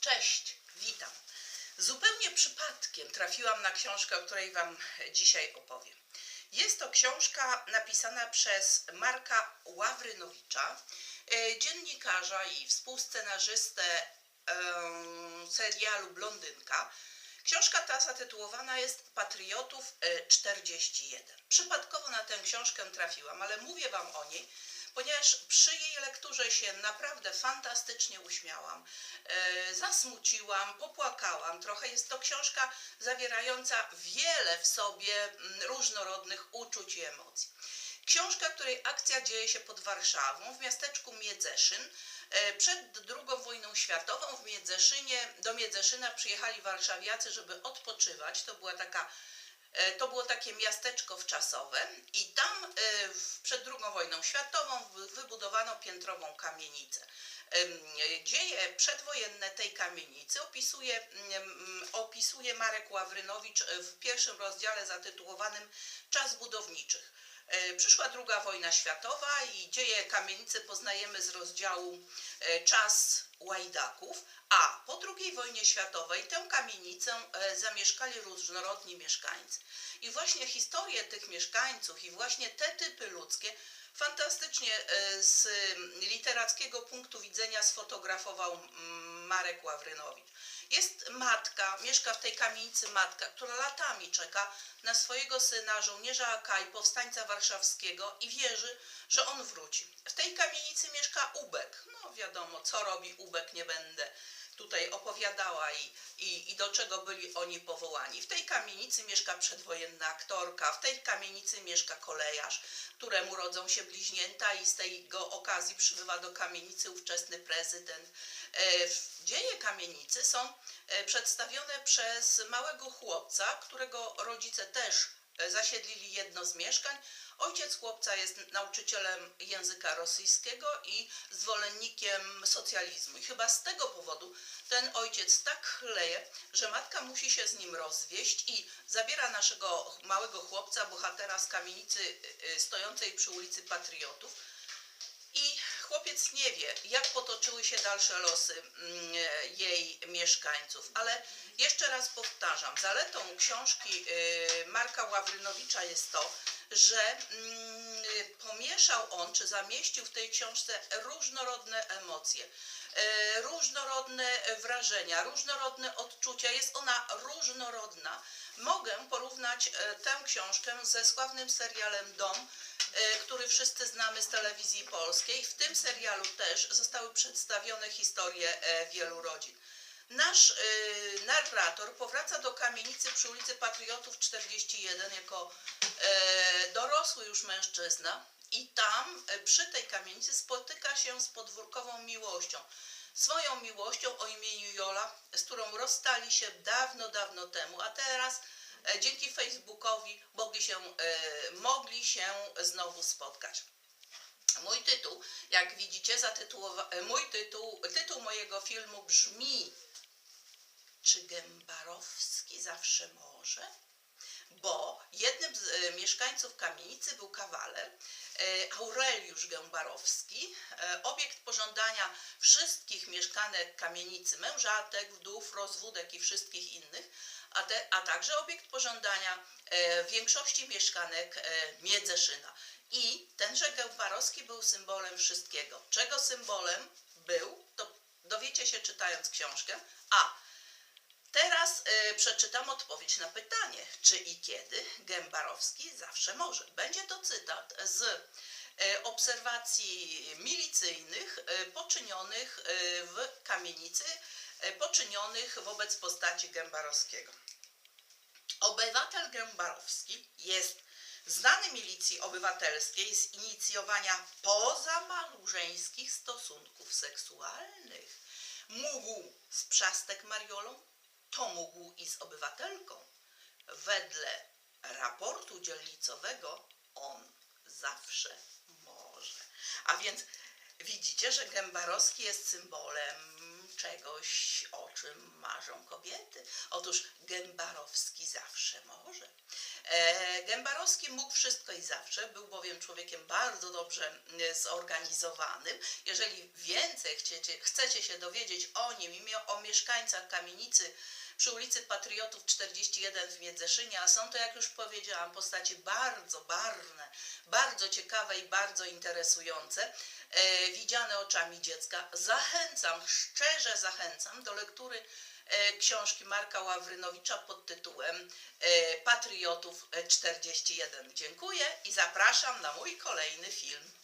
Cześć, witam. Zupełnie przypadkiem trafiłam na książkę, o której Wam dzisiaj opowiem. Jest to książka napisana przez Marka Ławrynowicza, e, dziennikarza i współscenarzystę em, serialu Blondynka. Książka ta zatytułowana jest Patriotów e, 41. Przypadkowo na tę książkę trafiłam, ale mówię Wam o niej, ponieważ przy jej lekturze się naprawdę fantastycznie uśmiałam, e, zasmuciłam, popłakałam. Trochę jest to książka zawierająca wiele w sobie mm, różnorodnych uczuć i emocji. Książka, której akcja dzieje się pod Warszawą, w miasteczku Miedzeszyn. E, Przed II wojną światową w Miedzeszynie, do Miedzeszyna przyjechali warszawiacy, żeby odpoczywać. To była taka To było takie miasteczko wczasowe i tam e, przed II wojną światową wy- wybudowano piętrową kamienicę. E, Dzieje przedwojenne tej kamienicy opisuje, opisuje Marek Ławrynowicz e, w pierwszym rozdziale zatytułowanym Czas budowniczych. E, Przyszła druga wojna światowa i dzieje kamienicy poznajemy z rozdziału e, Czas łajdaków, a po II wojnie światowej tę kamienicę e, zamieszkali różnorodni mieszkańcy. I właśnie historię tych mieszkańców i właśnie te typy ludzkie fantastycznie z literackiego punktu widzenia sfotografował mm, Marek Ławrynowicz. Jest matka, mieszka w tej kamienicy matka, która latami czeka na swojego syna, żołnierza AK i powstańca warszawskiego i wierzy, że on wróci. W tej kamienicy mieszka Ubek. No wiadomo, co robi Ubek, nie będę tutaj opowiadała i, i, i do czego byli oni powołani. W tej kamienicy mieszka przedwojenna aktorka, w tej kamienicy mieszka kolejarz, któremu rodzą się bliźnięta i z tego okazji przybywa do kamienicy ówczesny prezydent. E, Dzieje kamienicy są e, przedstawione przez małego chłopca, którego rodzice też e, zasiedlili jedno z mieszkań. Ojciec chłopca jest nauczycielem języka rosyjskiego i zwolennikiem socjalizmu. I chyba z tego powodu ten ojciec tak chleje, że matka musi się z nim rozwieść i zabiera naszego małego chłopca, bohatera z kamienicy y, stojącej przy ulicy Patriotów. I chłopiec nie wie, jak potoczyły się dalsze losy mm, jej mieszkańców. Ale jeszcze raz powtarzam, zaletą książki y, Marka Ławrynowicza jest to, że mm, pomieszał on, czy zamieścił w tej książce różnorodne emocje, e, różnorodne wrażenia, różnorodne odczucia. Jest ona różnorodna. Mogę porównać e, tę książkę ze sławnym serialem Dom, e, który wszyscy znamy z telewizji polskiej. W tym serialu też zostały przedstawione historie e, wielu rodzin. Nasz narrator powraca do kamienicy przy ulicy Patriotów 41 jako dorosły już mężczyzna i tam przy tej kamienicy spotyka się z podwórkową miłością. Swoją miłością o imieniu Jola, z którą rozstali się dawno, dawno temu, a teraz e, dzięki Facebookowi mogli się, e, mogli się znowu spotkać. Mój tytuł, jak widzicie, zatytułowa- e, mój tytuł, tytuł mojego filmu brzmi Czy Gębarowski zawsze może? Bo jednym z e, mieszkańców kamienicy był kawaler e, Aureliusz Gębarowski, e, obiekt pożądania wszystkich mieszkanek kamienicy, mężatek, wdów, rozwódek i wszystkich innych, a, te, a także obiekt pożądania większości mieszkanek Miedzeszyna. I tenże Gębarowski był symbolem wszystkiego. Czego symbolem był, to dowiecie się czytając książkę. A Teraz y, przeczytam odpowiedź na pytanie, czy i kiedy Gębarowski zawsze może. Będzie to cytat z y, obserwacji milicyjnych y, poczynionych y, w kamienicy, y, poczynionych wobec postaci Gębarowskiego. Obywatel Gębarowski jest znany milicji obywatelskiej z inicjowania pozamałżeńskich stosunków seksualnych. Mógł z Przastek Mariolą, to mógł i z obywatelką. Wedle raportu dzielnicowego on zawsze może. A więc widzicie, że Gębarowski jest symbolem czegoś, o czym marzą kobiety. Otóż Gębarowski zawsze może. E, Gębarowski mógł wszystko i zawsze, był bowiem człowiekiem bardzo dobrze e, zorganizowanym. Jeżeli więcej chcecie, chcecie się dowiedzieć o nim i o mieszkańcach kamienicy przy ulicy Patriotów 41 w Miedzeszynie, a są to, jak już powiedziałam, postacie bardzo barwne, bardzo ciekawe i bardzo interesujące, e, widziane oczami dziecka. Zachęcam, szczerze zachęcam do lektury e, książki Marka Ławrynowicza pod tytułem e, Patriotów 41. Dziękuję i zapraszam na mój kolejny film.